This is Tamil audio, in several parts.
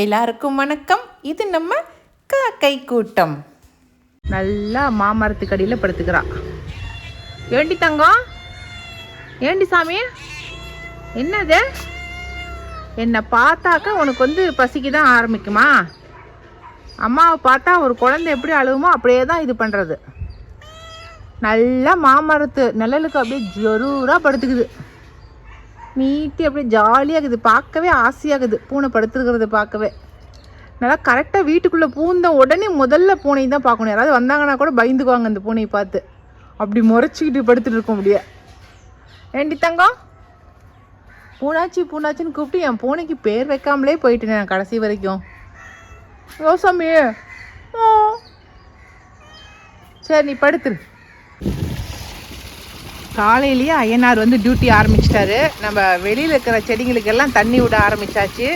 எல்லாருக்கும் வணக்கம். இது நம்ம காக்கை கூட்டம். நல்லா மாமரத்துக்கு அடியில் படுத்துக்கிறா. ஏண்டி தங்கம்? ஏண்டி சாமி? என்னது? என்னை பார்த்தாக்கா உனக்கு வந்து பசிக்கு தான் ஆரம்பிக்குமா? அம்மாவை பார்த்தா ஒரு குழந்தை எப்படி அழுகுமோ அப்படியே தான் இது பண்ணுறது நல்லா மாமரத்து நிழலுக்கு அப்படியே ஜரூராக படுத்துக்குது. நீட்டி அப்படியே ஜாலியாக இருக்குது பார்க்கவே ஆசையாகுது. பூனை படுத்துருக்கிறத பார்க்கவே. நல்லா கரெக்டாக வீட்டுக்குள்ளே பூந்த உடனே முதல்ல பூனை தான் பார்க்கணும். யாராவது வந்தாங்கன்னா கூட பயந்துக்குவாங்க அந்த பூனையை பார்த்து. அப்படி முறைச்சிக்கிட்டு படுத்துட்டு இருக்க அப்படியே. ஏண்டி தங்கம்? பூனாச்சி பூனாச்சின்னு கூப்பிட்டு என் பூனைக்கு பேர் வைக்காமலே போயிட்டேன் நான் கடைசி வரைக்கும். யோசாமி. ஓ சரி நீ படுத்துரு. காலையிலேயே ஐயனார் வந்து டியூட்டி ஆரம்பிச்சிட்டாரு. நம்ம வெளியில் இருக்கிற செடிங்களுக்கெல்லாம் தண்ணி விட ஆரம்பிச்சாச்சு.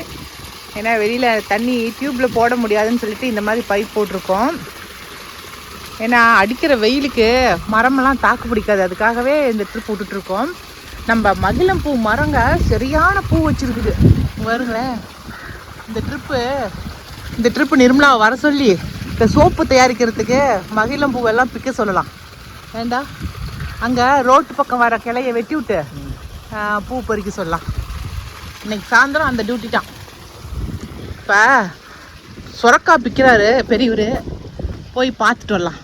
ஏன்னா வெளியில் தண்ணி டியூப்பில் போட முடியாதுன்னு சொல்லிட்டு இந்த மாதிரி பைப் போட்டிருக்கோம். ஏன்னா அடிக்கிற வெயிலுக்கு மரமெல்லாம் தாக்கு பிடிக்காது. அதுக்காகவே இந்த ட்ரிப் விட்டுட்ருக்கோம் நம்ம மகிழம் பூ மரங்க சரியான பூ வச்சுருக்குது. வருங்களேன் இந்த ட்ரிப்பு இந்த ட்ரிப்பு நிர்மலாவை வர சொல்லி இந்த சோப்பு தயாரிக்கிறதுக்கு மகிழம் பூவெல்லாம் பிக்க சொல்லலாம். ஏண்டா அங்கே ரோட்டு பக்கம் வர கிளைய வெட்டி விட்டு பூ பறிக்க சொல்லலாம். இன்னைக்கு சாயந்தரம் அந்த டியூட்டி தான். இப்போ சுரக்கா பிக்கிறாரு பெரியவர். போய் பார்த்துட்டு வரலாம்.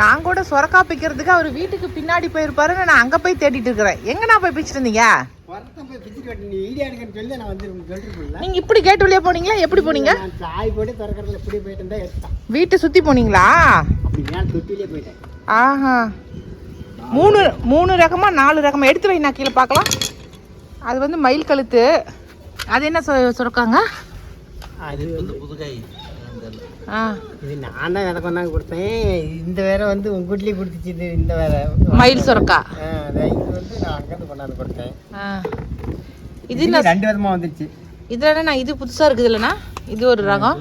நான் கூட சுரக்கா பிக்கிறதுக்கு அவர் வீட்டுக்கு பின்னாடி போயிருப்பாருன்னு நான் அங்கே போய் தேடிட்டு இருக்கிறேன். எங்கே நான் போய் பிச்சுட்டு இருந்தீங்க வரத்தான் போய் பிச்சுட்டு வரட்டும். நீ வீடியோ எடுக்கன்னு சொல்லி நான் வந்து சொல்லிருக்கேன்ல. நீங்கள் இப்படி கேட்டு வழியா போனீங்களா? எப்படி போனீங்க? வீட்டை சுற்றி போனீங்களா? தொட்டிலே போயிட்டேன். ஆஹா. மூணு மூணு ரகமா நாலு ரகமா. எடுத்து வை நான் கீழே பார்க்கலாம். அது வந்து மயில் கழுத்து. அது என்ன சொ- சுரக்காங்க? அது வந்து ஆ. இது நான் தான் விதை கொண்டாந்து கொடுத்தேன். இந்த வேற வந்து உங்க வீட்லயே கொடுத்துச்சு. இது இந்த வேற. மயில் சுரக்கா? இது வந்து நான் அங்கேருந்து கொண்டாந்து கொடுத்தேன். ஆ. இது ரெண்டு விதமா வந்துருச்சு. இதில் என்ன இது புதுசாக இருக்குது இல்லைண்ணா? இது ஒரு ரகம்.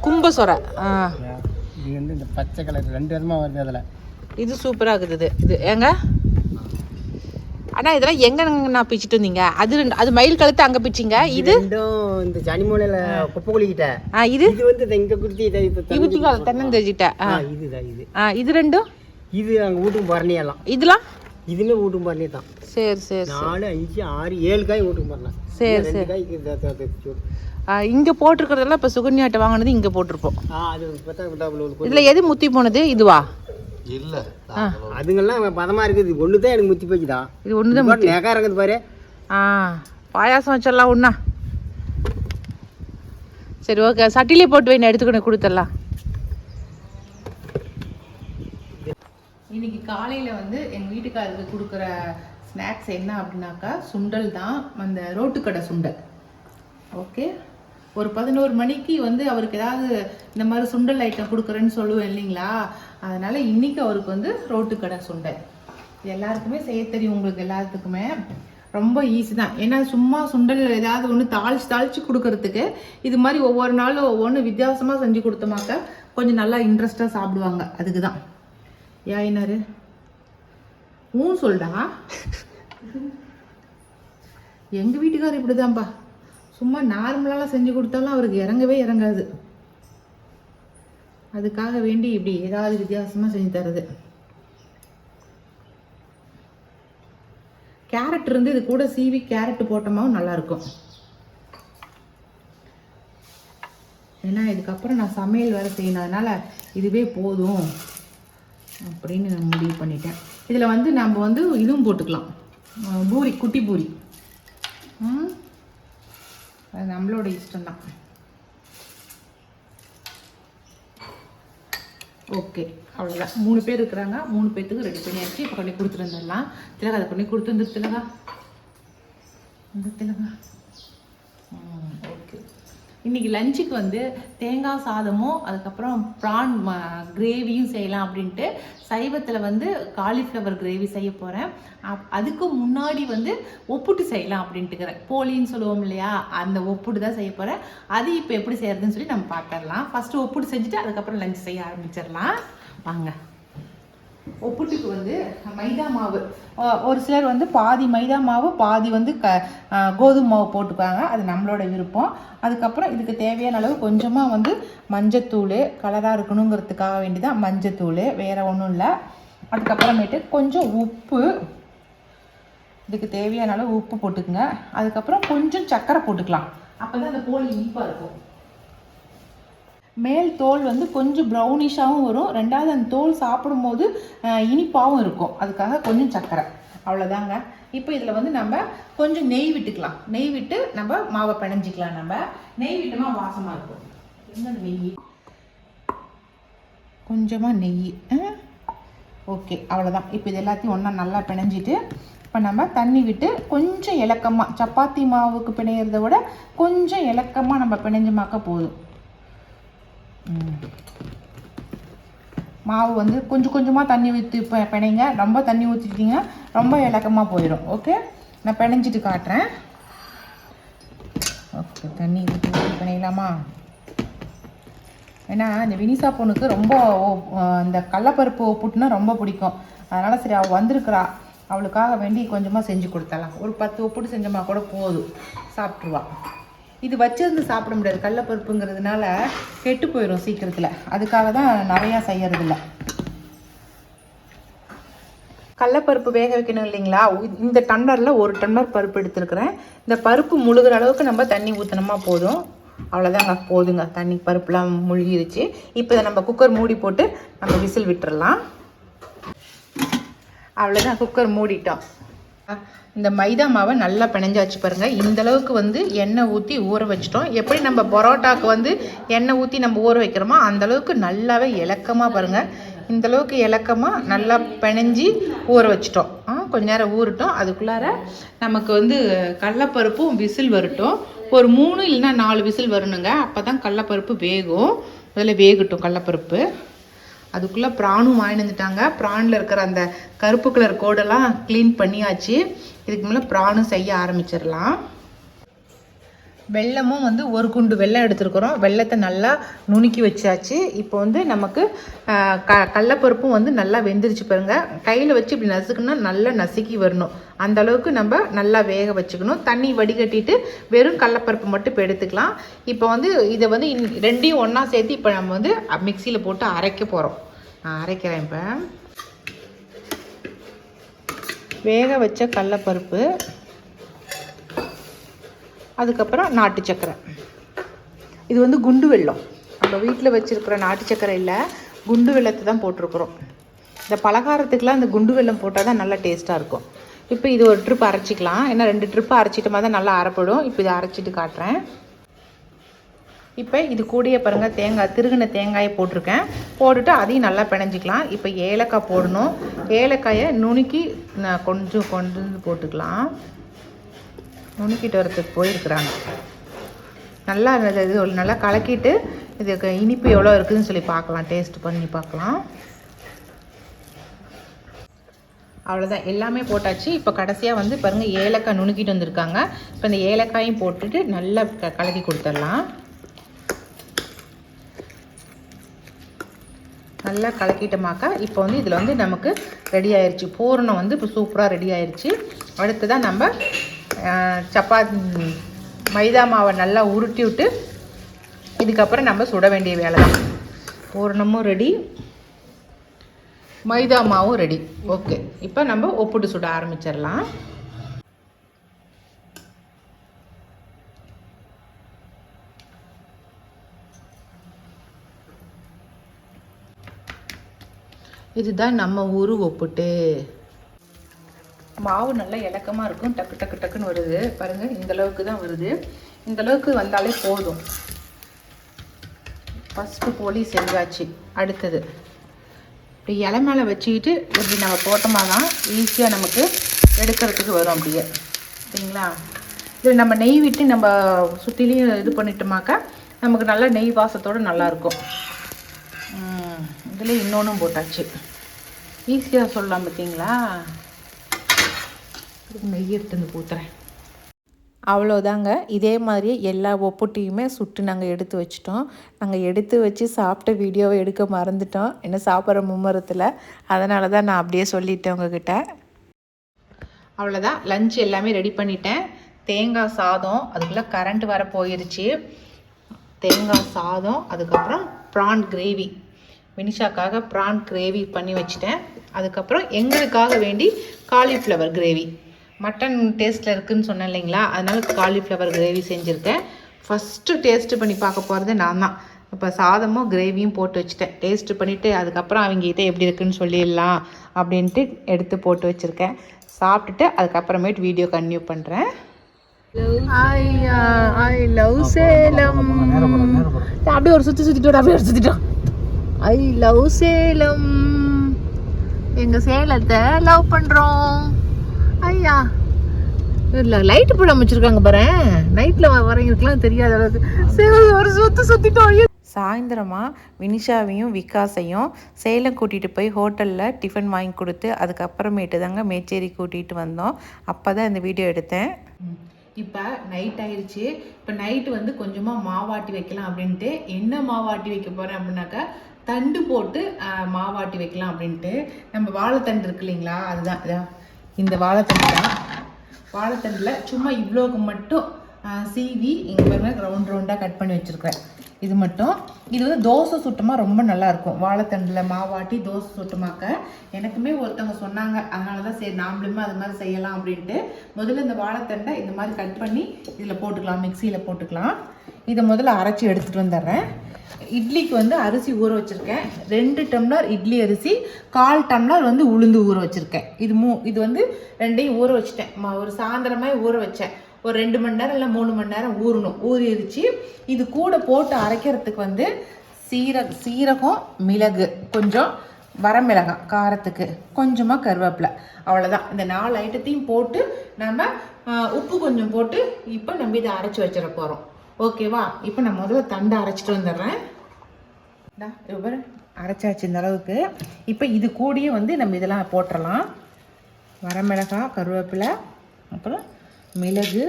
கும்ப சொரை ஆ. இது வந்து இந்த பச்சை கலர். ரெண்டு விதமா வருது அதில். இது சூப்பராக இருக்குது இது இது ஏங்க? அண்ணா இதெல்லாம் எங்க நான் பிச்சுட்டு வந்தீங்க? அது ரெண்டு அது மயில் கழுத்து அங்கே பிச்சிங்க. இது இந்த சனிமூலையில் குப்பை குளிக்கிட்ட ஆ இது? இது வந்து இங்க குடுத்து இதை இப்போ இவுத்திக்கால் தென்னந்தெஜிட்ட ஆ. ஆ இதுதான் இது. ஆ இது ரெண்டும்? இது அங்கே வீட்டுக்கு பரணியெல்லாம் இதெல்லாம்? இதுவுமே வீட்டுக்கு பரணி தான். சரி சரி நாலு அஞ்சு ஆறு ஏழு காய் வீட்டுக்கு பரணம் சரி விடு. ஆ, இங்க போட்டிருக்கிறதெல்லாம் இப்போ சுகன்யாட்ட வாங்கினது இங்க போட்டிருப்போம். இதுல எது முத்தி போனது? இதுவா? ஆ. அதுங்கெல்லாம் பதமா இருக்குது. ஒன்று தான் எனக்கு முத்தி போச்சுதா இது ஒண்ணுதான் தான் நெகா இறங்குது பாரு. ஆ. பாயாசம் வச்சிடலாம் ஒண்ணா சரி ஓகே. சட்டிலே போட்டு வை நான் எடுத்துக்கணும் கொடுத்துடலாம். இன்னைக்கு காலையில வந்து எங்க வீட்டுக்காரருக்கு கொடுக்குற ஸ்நாக்ஸ் என்ன அப்படின்னாக்கா சுண்டல் தான் அந்த ரோட்டுக்கடை சுண்டல். ஓகே? ஒரு பதினோரு மணிக்கு வந்து அவருக்கு ஏதாவது இந்த மாதிரி சுண்டல் ஐட்டம் கொடுக்குறேன்னு சொல்லுவேன் இல்லைங்களா? அதனால் இன்றைக்கி அவருக்கு வந்து ரோட்டுக்கடை சுண்டல் எல்லாருக்குமே செய்ய தெரியும் உங்களுக்கு எல்லாத்துக்குமே. ரொம்ப ஈஸி தான். ஏன்னா சும்மா சுண்டல் ஏதாவது ஒன்று தாளிச்சு தாளிச்சு கொடுக்கறதுக்கு இது மாதிரி ஒவ்வொரு நாளும் ஒவ்வொன்று வித்தியாசமாக செஞ்சு கொடுத்தோமாக்க கொஞ்சம் நல்லா இன்ட்ரெஸ்டாக சாப்பிடுவாங்க. அதுக்கு தான் ஏன்னாரு ஊ சொல்டா. எங்கள் வீட்டுக்காரர் இப்படிதான்ப்பா சும்மா நார்மலாலாம் செஞ்சு கொடுத்தாலும் அவருக்கு இறங்கவே இறங்காது. அதுக்காக வேண்டி இப்படி ஏதாவது வித்தியாசமாக செஞ்சு தர்றது கேரட் இருந்து இது கூட சீவி கேரட் போட்டோமாவும் நல்லா இருக்கும் ஏன்னா இதுக்கப்புறம் நான் சமையல் வேறு செய்யணும். இதுவே போதும் அப்படின்னு நான் முடிவு பண்ணிட்டேன். இதில் வந்து நம்ம வந்து இதுவும் போட்டுக்கலாம். பூரி குட்டி பூரி. அது நம்மளோட இஷ்டம்தான். ஓகே அவ்வளோதான் மூணு பேர் இருக்கிறாங்க. மூணு பேர்த்துக்கு ரெடி பண்ணியாச்சு. இப்போ கொண்டு கொடுத்துட்டு வந்துடலாம் திலகா அதை கொண்டு கொடுத்து வந்துரு திலகா. வந்து திலகா. இன்னைக்கு லஞ்சுக்கு வந்து தேங்காய் சாதமும் அதுக்கப்புறம் ப்ரான் கிரேவியும் செய்யலாம் அப்படின்ட்டு சைவத்தில் வந்து காலிஃப்ளவர் கிரேவி செய்ய போகிறேன் அதுக்கு முன்னாடி வந்து ஒப்புட்டு செய்யலாம் அப்படின்ட்டுக்கிறேன் போலின்னு சொல்லுவோம் இல்லையா? அந்த ஒப்புட்டு தான் செய்ய போகிறேன் அது இப்போ எப்படி செய்யறதுன்னு சொல்லி நம்ம பார்த்துடலாம். ஃபஸ்ட்டு ஒப்புட்டு செஞ்சுட்டு அதுக்கப்புறம் லஞ்ச் செய்ய ஆரம்பிச்சிடலாம். வாங்க. ஒப்புட்டுக்கு வந்து மைதா மாவு. ஒரு சிலர் வந்து பாதி மைதா மாவு பாதி வந்து க கோதுமை மாவு போட்டுப்பாங்க அது நம்மளோட விருப்பம். அதுக்கப்புறம் இதுக்கு தேவையான அளவு கொஞ்சமாக வந்து மஞ்சத்தூள் கலராக இருக்கணுங்கிறதுக்காக வேண்டிதான் மஞ்சத்தூள் வேறு ஒன்றும் இல்லை. அதுக்கப்புறமேட்டு கொஞ்சம் உப்பு. இதுக்கு தேவையான அளவு உப்பு போட்டுக்குங்க. அதுக்கப்புறம் கொஞ்சம் சர்க்கரை போட்டுக்கலாம். அப்போ தான் அந்த போலி இனிப்பாக இருக்கும். மேல் தோல் வந்து கொஞ்சம் ப்ரௌனிஷாகவும் வரும். ரெண்டாவது அந்த தோல் சாப்பிடும்போது இனிப்பாகவும் இருக்கும். அதுக்காக கொஞ்சம் சர்க்கரை அவ்வளோதாங்க இப்போ இதில் வந்து நம்ம கொஞ்சம் நெய் விட்டுக்கலாம். நெய் விட்டு நம்ம மாவை பிணைஞ்சிக்கலாம் நம்ம. நெய் விட்டுமா வாசமாக இருக்கும். நெய்? கொஞ்சமாக நெய். ஓகே. அவ்வளோதான் இப்போ இது எல்லாத்தையும் ஒன்றா நல்லா பிணைஞ்சிட்டு இப்போ நம்ம தண்ணி விட்டு கொஞ்சம் இலக்கமாக சப்பாத்தி மாவுக்கு பிணையிறத விட கொஞ்சம் இலக்கமாக நம்ம பிணைஞ்சமாக்க போதும். மாவு வந்து கொஞ்சம் கொஞ்சமாக தண்ணி ஊற்றி பிணைங்க. ரொம்ப தண்ணி ஊற்றிட்டீங்க ரொம்ப இலக்கமாக போயிடும். ஓகே? நான் பிணைஞ்சிட்டு காட்டுறேன். ஓகே தண்ணி ஊற்றி ஊற்றி பிணையலாமா? ஏன்னா இந்த வினிசா பொண்ணுக்கு ரொம்ப இந்த கடலப்பருப்பு உப்புட்டுனா ரொம்ப பிடிக்கும். அதனால் சரி அவள் வந்திருக்கிறா. அவளுக்காக வேண்டி கொஞ்சமாக செஞ்சு கொடுத்தலாம் ஒரு பத்து ஒப்புட்டு செஞ்சோமா கூட போதும். சாப்பிட்ருவா இது வச்சிருந்து சாப்பிட முடியாது. கடலப்பருப்புங்கிறதுனால கெட்டு போயிடும் சீக்கிரத்தில். அதுக்காக தான் நிறையா செய்யறதில்ல. கடலப்பருப்பு வேக வைக்கணும் இல்லைங்களா? இந்த டம்ளரில் ஒரு டம்ளர் பருப்பு எடுத்துருக்குறேன். இந்த பருப்பு முழுகிற அளவுக்கு நம்ம தண்ணி ஊற்றினோமா போதும். அவ்வளோதாங்க போதுங்க. தண்ணி பருப்புலாம் முழுகிருச்சு. இப்போ இதை நம்ம குக்கர் மூடி போட்டு நம்ம விசில் விட்டுறலாம். அவ்வளோதான் குக்கர் மூடிட்டோம். இந்த மைதா மாவை நல்லா பிணைஞ்சாச்சு பாருங்கள் இந்த அளவுக்கு வந்து எண்ணெய் ஊற்றி ஊற வச்சிட்டோம். எப்படி நம்ம பரோட்டாவுக்கு வந்து எண்ணெய் ஊற்றி நம்ம ஊற வைக்கிறோமோ அந்தளவுக்கு நல்லாவே இலக்கமாக பாருங்க. இந்த அளவுக்கு இலக்கமாக நல்லா பிணைஞ்சி ஊற வச்சிட்டோம். ஆ, கொஞ்ச நேரம் ஊறட்டும். அதுக்குள்ளார நமக்கு வந்து கடலப்பருப்பும் விசில் வரட்டும். ஒரு மூணு இல்லைன்னா நாலு விசில் வரணுங்க. அப்போ தான் கடலப்பருப்பு வேகும். முதல்ல வேகட்டும் கடலப்பருப்பு. அதுக்குள்ளே ப்ரானும் வாங்கி வந்துட்டாங்க. ப்ரானில் இருக்கிற அந்த கருப்பு கலர் கோடெல்லாம் க்ளீன் பண்ணியாச்சு. இதுக்கு மேலே ப்ரானும் செய்ய ஆரம்பிச்சிடலாம். வெல்லமும் வந்து ஒரு குண்டு வெல்லம் எடுத்துருக்குறோம். வெள்ளத்தை நல்லா நுணுக்கி வச்சாச்சு. இப்போ வந்து நமக்கு க கடலப்பருப்பும் வந்து நல்லா வெந்துருச்சு பாருங்கள் கையில் வச்சு இப்படி நசுக்குன்னா நல்லா நசுக்கி வரணும். அந்த அளவுக்கு நம்ம நல்லா வேக வச்சுக்கணும். தண்ணி வடிகட்டிட்டு வெறும் கடலப்பருப்பு மட்டும் இப்போ எடுத்துக்கலாம். இப்போ வந்து இதை வந்து இன் ரெண்டையும் ஒன்றா சேர்த்து இப்போ நம்ம வந்து மிக்சியில் போட்டு அரைக்க போகிறோம் நான் அரைக்கிறேன் இப்போ. வேக வச்ச கடலப்பருப்பு அதுக்கப்புறம் நாட்டு சக்கரை. இது வந்து குண்டு வெல்லம். நம்ம வீட்டில் வச்சுருக்கிற நாட்டு சக்கரை இல்லை குண்டு வெல்லத்தை தான் போட்டிருக்குறோம். இந்த பலகாரத்துக்கெலாம் இந்த குண்டு வெல்லம் போட்டால் தான் நல்லா டேஸ்ட்டாக இருக்கும். இப்போ இது ஒரு ட்ரிப் அரைச்சிக்கலாம். ஏன்னா ரெண்டு ட்ரிப்பு அரைச்சிட்டோமா தான் நல்லா அரைப்படும். இப்போ இதை அரைச்சிட்டு காட்டுறேன். இப்போ இது கூடயே பாருங்கள் தேங்காய் திருகின தேங்காயை போட்டிருக்கேன். போட்டுட்டு அதையும் நல்லா பிணைஞ்சிக்கலாம். இப்போ ஏலக்காய் போடணும். ஏலக்காயை நுணுக்கி நான் கொஞ்சம் கொண்டு வந்து போட்டுக்கலாம். நுணுக்கிட்டு வரத்துக்கு போயிருக்கிறாங்க. நல்லா இது நல்லா கலக்கிட்டு இதுக்கு இனிப்பு எவ்வளோ இருக்குதுன்னு சொல்லி பார்க்கலாம். டேஸ்ட் பண்ணி பார்க்கலாம். அவ்வளோதான் எல்லாமே போட்டாச்சு. இப்போ கடைசியாக வந்து பாருங்கள் ஏலக்காய் நுணுக்கிட்டு வந்திருக்காங்க. இப்போ இந்த ஏலக்காயும் போட்டுட்டு நல்லா க கலக்கி கொடுத்துடலாம். நல்லா கலக்கிட்டோமாக்கா. இப்போ வந்து இதில் வந்து நமக்கு ரெடி ஆயிடுச்சு பூரணம் வந்து இப்போ சூப்பராக ரெடி ஆயிருச்சு. அடுத்ததான் நம்ம சப்பாத்தி மைதா மாவை நல்லா உருட்டி விட்டு இதுக்கப்புறம் நம்ம சுட வேண்டிய வேலை தான். பூரணமும் ரெடி மைதா மாவும் ரெடி ஓகே இப்போ நம்ம ஒப்பிட்டு சுட ஆரம்பிச்சிடலாம். இதுதான் நம்ம ஊர் ஒப்புட்டு. மாவு நல்லா இலக்கமாக இருக்கும். டக்கு டக்கு டக்குன்னு வருது. பாருங்கள் இந்த அளவுக்கு தான் வருது. இந்த அளவுக்கு வந்தாலே போதும். ஃபஸ்ட்டு போலி செஞ்சாச்சு. அடுத்தது. இப்படி இலை மேலே வச்சுக்கிட்டு இப்படி நம்ம போட்டோமா தான் ஈஸியாக நமக்கு எடுக்கிறதுக்கு வரும் அப்படியே. சரிங்களா? இதில் நம்ம நெய் விட்டு நம்ம சுற்றிலையும் இது பண்ணிட்டோமாக்கா நமக்கு நல்லா நெய் வாசத்தோடு நல்லாயிருக்கும் இதில் இன்னொன்றும் போட்டாச்சு. ஈஸியாக சொல்லலாம் பார்த்தீங்களா நெய் எடுத்து வந்து ஊற்றுறேன் அவ்வளோதாங்க இதே மாதிரியே எல்லா ஒப்புட்டியுமே சுட்டு நாங்கள் எடுத்து வச்சிட்டோம். நாங்கள் எடுத்து வச்சு சாப்பிட்ட வீடியோவை எடுக்க மறந்துட்டோம். என்ன சாப்பிட்ற மும்மரத்தில். அதனால தான் நான் அப்படியே சொல்லிட்டேன் உங்ககிட்ட. அவ்வளோதான் லஞ்ச் எல்லாமே ரெடி பண்ணிட்டேன். தேங்காய் சாதம் அதுக்குள்ளே கரண்ட் வர போயிருச்சு. தேங்காய் சாதம் அதுக்கப்புறம் ப்ரான் கிரேவி வினிஷாக்காக ப்ரான் கிரேவி பண்ணி வச்சுட்டேன். அதுக்கப்புறம் எங்களுக்காக வேண்டி காலிஃப்ளவர் கிரேவி. மட்டன் டேஸ்ட்டில் இருக்குன்னு சொன்னேன் இல்லைங்களா? அதனால காலிஃப்ளவர் கிரேவி செஞ்சுருக்கேன். ஃபஸ்ட்டு டேஸ்ட்டு பண்ணி பார்க்க போகிறது நான் தான். இப்போ சாதமும் கிரேவியும் போட்டு வச்சுட்டேன். டேஸ்ட்டு பண்ணிவிட்டு அதுக்கப்புறம் அவங்ககிட்ட எப்படி இருக்குன்னு சொல்லிடலாம் அப்படின்ட்டு எடுத்து போட்டு வச்சுருக்கேன். சாப்பிட்டுட்டு அதுக்கப்புறமேட்டு வீடியோ கன்டினியூ பண்ணுறேன் ஐ லவ் சேலம். அப்படியே ஒரு சுற்றி சுற்றிட்டு அப்படியே ஒரு சுற்றிட்டோம் ஐ லவ் சேலம். எங்கள் சேலத்தை லவ் பண்ணுறோம் ஐயா இல்லை லைட்டு போட வச்சிருக்காங்க பாரு. நைட்டில் வரவங்களுக்குலாம் தெரியாத அளவுக்கு. சரி ஒரு சுற்று சுற்றிட்டோம் சாயந்தரமா வினிஷாவையும் விகாஸையும் சேலம் கூட்டிகிட்டு போய் ஹோட்டலில் டிஃபன் வாங்கி கொடுத்து அதுக்கப்புறமேட்டு தாங்க மேச்சேரி கூட்டிகிட்டு வந்தோம். அப்போ தான் இந்த வீடியோ எடுத்தேன். இப்போ நைட் ஆயிடுச்சு இப்போ நைட்டு வந்து கொஞ்சமாக மாவாட்டி வைக்கலாம் அப்படின்ட்டு என்ன மாவாட்டி வைக்க போகிறேன் அப்படின்னாக்கா தண்டு போட்டு மாவாட்டி வைக்கலாம் அப்படின்ட்டு. நம்ம வாழைத்தண்டு இருக்கு இல்லைங்களா? அதுதான் இதான் இந்த வாழைத்தண்டு தான். வாழைத்தண்டில் சும்மா இவ்வளோக்கு மட்டும் சீவி இங்கே பாருங்க ரவுண்ட் ரவுண்டாக கட் பண்ணி வச்சுருக்கேன். இது மட்டும். இது வந்து தோசை சுட்டமாக ரொம்ப நல்லா இருக்கும் வாழைத்தண்டில் மாவாட்டி தோசை சுட்டமாக்க. எனக்குமே ஒருத்தவங்க சொன்னாங்க அதனால தான் சரி நாமளுமே அது மாதிரி செய்யலாம் அப்படின்ட்டு. முதல்ல இந்த வாழைத்தண்டை இந்த மாதிரி கட் பண்ணி இதில் போட்டுக்கலாம் மிக்சியில் போட்டுக்கலாம். இதை முதல்ல அரைச்சி எடுத்துகிட்டு வந்துடுறேன். இட்லிக்கு வந்து அரிசி ஊற வச்சுருக்கேன். ரெண்டு டம்ளர் இட்லி அரிசி கால் டம்ளர் வந்து உளுந்து ஊற வச்சுருக்கேன். இது மூ இது வந்து ரெண்டையும் ஊற வச்சுட்டேன். ஒரு சாயந்தரமாக ஊற வச்சேன். ஒரு ரெண்டு மணி நேரம் இல்லை மூணு மணி நேரம் ஊறணும். ஊறிடுச்சு இது கூட போட்டு அரைக்கிறதுக்கு வந்து சீர சீரகம் மிளகு கொஞ்சம் வரமிளகாய் காரத்துக்கு கொஞ்சமாக கருவேப்பிலை. அவ்வளோதான் இந்த நாலு ஐட்டத்தையும் போட்டு நம்ம உப்பு கொஞ்சம் போட்டு இப்போ நம்ம இதை அரைச்சி வச்சிட போகிறோம் ஓகேவா இப்போ நான் முதல்ல தண்டை அரைச்சிட்டு வந்துடுறேன். இந்தா, அரைச்சாச்சு இந்த அளவுக்கு. இப்போ இது கூடயே வந்து நம்ம இதெல்லாம் போட்டுடலாம் வரமிளகாய் கருவேப்பிலை அப்புறம் மிளகு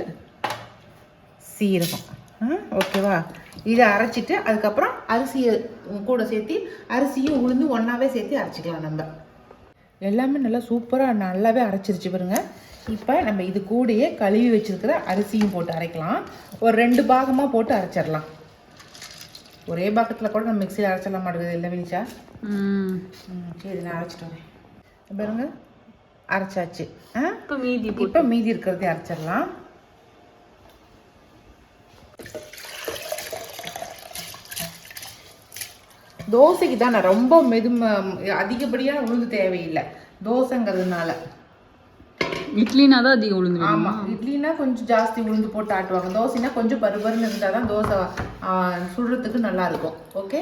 சீரகம். ஆ, ஓகேவா? இதை அரைச்சிட்டு அதுக்கப்புறம் அரிசியை கூட சேர்த்து அரிசியும் உளுந்து ஒன்றாவே சேர்த்து அரைச்சிக்கலாம் நம்ம. எல்லாமே நல்லா சூப்பராக நல்லாவே அரைச்சிருச்சு பாருங்க. இப்போ நம்ம இது கூடயே கழுவி வச்சிருக்கிற அரிசியும் போட்டு அரைக்கலாம். ஒரு ரெண்டு பாகமாக போட்டு அரைச்சிடலாம். ஒரே பாக்கத்தில் கூட நம்ம மிக்சியில் அரைச்சிடலாம் மாட்டேங்குது இல்லை வினிஷா ம், சரி நான் அரைச்சிட்டு வரேன். இப்ப பாருங்க. அரைச்சாச்சு. இப்போ மீதி இப்போ மீதி இருக்கிறதே அரைச்சிடலாம். தோசைக்கு தான் நான் ரொம்ப மெது அதிகப்படியான உளுந்து தேவையில்லை. தோசைங்கிறதுனால. இட்லினா தான் அதிகம் உளுந்து. ஆமா. இட்லினா கொஞ்சம் ஜாஸ்தி உளுந்து போட்டு ஆட்டுவாங்க. தோசைனா கொஞ்சம் பருபருன்னு இருந்தால் தான் தோசை சுடுறதுக்கு நல்லா இருக்கும். ஓகே?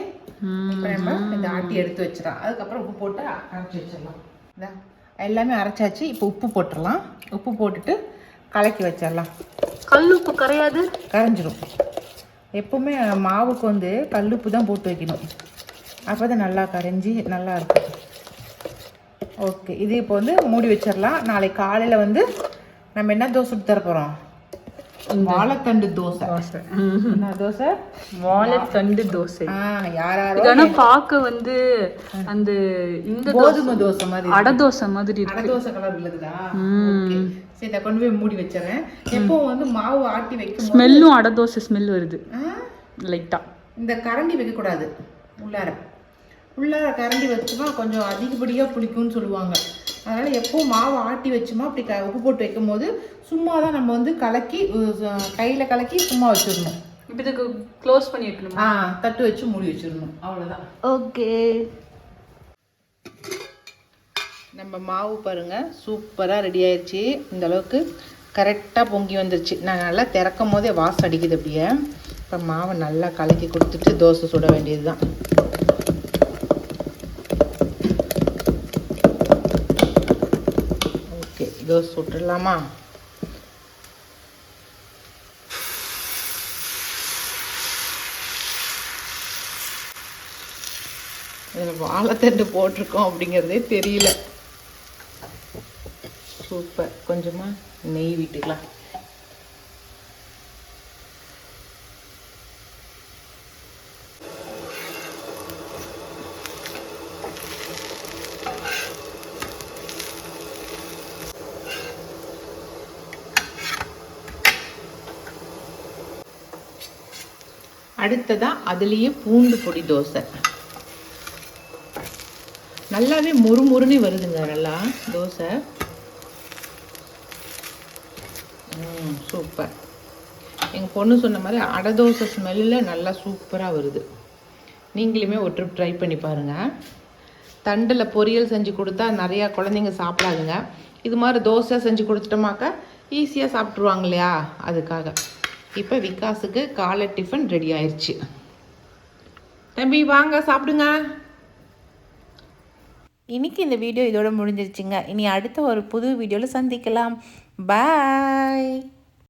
இப்போ நம்ம இந்த ஆட்டி எடுத்து வச்சிடலாம். அதுக்கப்புறம் உப்பு போட்டு அரைச்சி வச்சிடலாம். இந்தா, எல்லாமே அரைச்சாச்சு. இப்போ உப்பு போட்டுடலாம். உப்பு போட்டுட்டு கலக்கி வச்சிடலாம். கல் உப்பு கரையாது? கரைஞ்சிரும். எப்பவுமே மாவுக்கு வந்து கல்லுப்பு தான் போட்டு வைக்கணும். அப்போ தான் நல்லா கரைஞ்சி நல்லா இருக்கும். ஓகே இது இப்போ வந்து மூடி வச்சிடலாம். நாளைக்கு காலையில் வந்து நம்ம என்ன தோசை சுட்டு தர போகிறோம் வாழைத்தண்டு தோசை. என்ன தோசை? வாழைத்தண்டு தோசை. இது ஆனா பார்க்க வந்து அந்த இந்த கோதுமை தோசை மாதிரி அடை தோசை மாதிரி இருக்கு. அடை தோசை கலர் ஓகே. சரி இதை கொண்டு போய் மூடி வச்சிடறேன். எப்போ வந்து மாவு ஆட்டி வைக்கும் ஸ்மெல்லும் அடை தோசை ஸ்மெல் வருது. லைட்டா இந்த கரண்டி வைக்கக்கூடாது. உள்ளார. உள்ளார கரண்டி வச்சுமா கொஞ்சம் அதிகப்படியாக புளிக்கும்னு சொல்லுவாங்க. அதனால் எப்போ மாவு ஆட்டி வச்சுமா அப்படி க உப்பு போட்டு வைக்கும் போது சும்மா தான் நம்ம வந்து கலக்கி கையில் கலக்கி சும்மா வச்சிடணும். இப்போ இதுக்கு க்ளோஸ் பண்ணி வைக்கணுமா? ஆ தட்டு வச்சு மூடி வச்சிடணும். அவ்வளோதான் ஓகே. நம்ம மாவு பாருங்க சூப்பராக ரெடி ஆயிடுச்சு. இந்த அளவுக்கு கரெக்டாக பொங்கி வந்துருச்சு. நான் நல்லா திறக்கும் போதே வாசம் அடிக்குது அப்படியே. இப்போ மாவை நல்லா கலக்கி கொடுத்துட்டு தோசை சுட வேண்டியது தான் ஓகே தோசை சுட்டுடலாமா? இதில் வாழைத்தண்டு போட்டிருக்கோம் அப்படிங்கிறதே தெரியல. சூப்பர். கொஞ்சமாக நெய் விட்டுக்கலாம். அடுத்ததாக அதுலேயே பூண்டு பொடி தோசை. நல்லாவே முறுமுறுன்னு வருதுங்க நல்லா தோசை. ம் சூப்பர். எங்கள் பொண்ணு சொன்ன மாதிரி அடை தோசை ஸ்மெல்லில் நல்லா சூப்பராக வருது. நீங்களுமே ஒரு ட்ரிப் ட்ரை பண்ணி பாருங்கள் தண்டில் பொரியல் செஞ்சு கொடுத்தா நிறையா குழந்தைங்க சாப்பிடாதுங்க. இது மாதிரி தோசை செஞ்சு கொடுத்துட்டோமாக்கா ஈஸியாக சாப்பிட்ருவாங்க இல்லையா? அதுக்காக. இப்போ விகாஸுக்கு காலை டிஃபன் ரெடி ஆயிடுச்சு தம்பி வாங்க சாப்பிடுங்க. இன்னைக்கு இந்த வீடியோ இதோட முடிஞ்சிருச்சுங்க. இனி அடுத்த ஒரு புது வீடியோவில் சந்திக்கலாம். பாய்